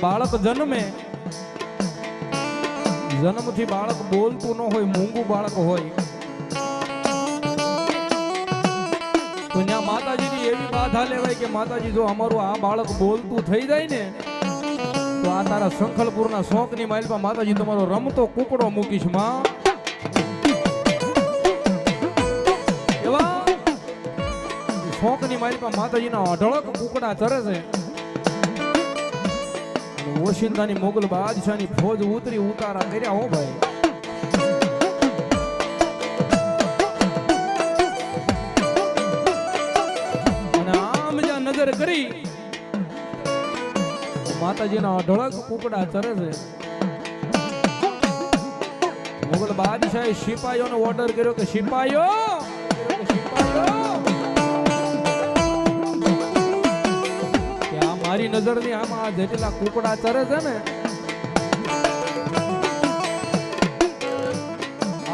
બાળક જન્મે, જન્મથી બાળક બોલતું ન હોય, મૂંગું બાળક હોય, તો ત્યાં માતાજીની એવી બાધા લેવાય કે માતાજી જો અમારું આ બાળક બોલતું થઈ જાય ને, તો આ તારા શંખલપુરના શોખની માઇલમાં માતાજી તમારો રમતો કુકડો મૂકીશ, માં. એવા શોકની માઇલમાં માતાજીના અઢળક કુકડા ચરે છે. અને ઓશિંતાની મોગલ બાદશાહની ફોજ ઉતરી ઉતારા કર્યા હો ભાઈ. નજર કરી માતાજીના અઢળક કુકડા ચરે છે. મુગલ બાદશાહે સિપાહીઓને ઓર્ડર કર્યો કે સિપાહીઓ નજરની આમાં જેટલા કુકડા ચરે છે ને,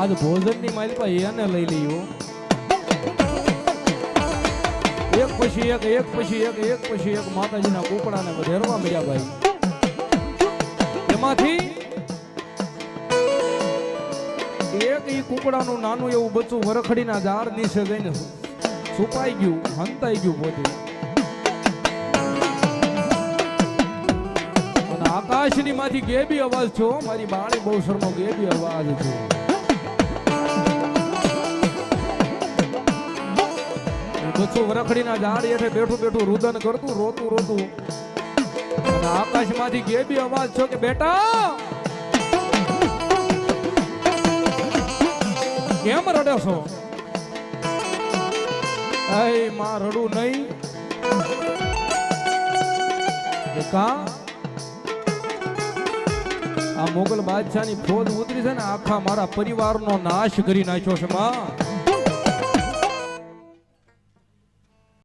આજ ભોજનની માલિકા એને લઈ લીયો એક પછી એક એક પછી એક એક પછી એક માતાજીના કુકડાને વધેરવા મળ્યા ભાઈ. એમાંથી એક ઈ કુકડાનું નાનું એવું બચ્ચું વરખડીના ઝાડ નીચે જઈને છુપાઈ ગયું, હંતાઈ ગયું પોતે. આકાશની માંથી ગેબી અવાજ છો? મારી બાણી બહુ શર્મો ગેબી અવાજ છે. બચ્ચું વરખડીના ઝાડ હેઠે બેઠું બેઠું રુદન કરતું, રોતું રોતું? આકાશમાંથી ગેબી અવાજ છો કે બેટા? કેમ રડે છો? માં રડું નહીં. કા? આ મોગલ બાદશાહની ફોજ ઉતરી છે ને આખા મારા પરિવારનો નાશ કરી નાખ્યો છે, માં.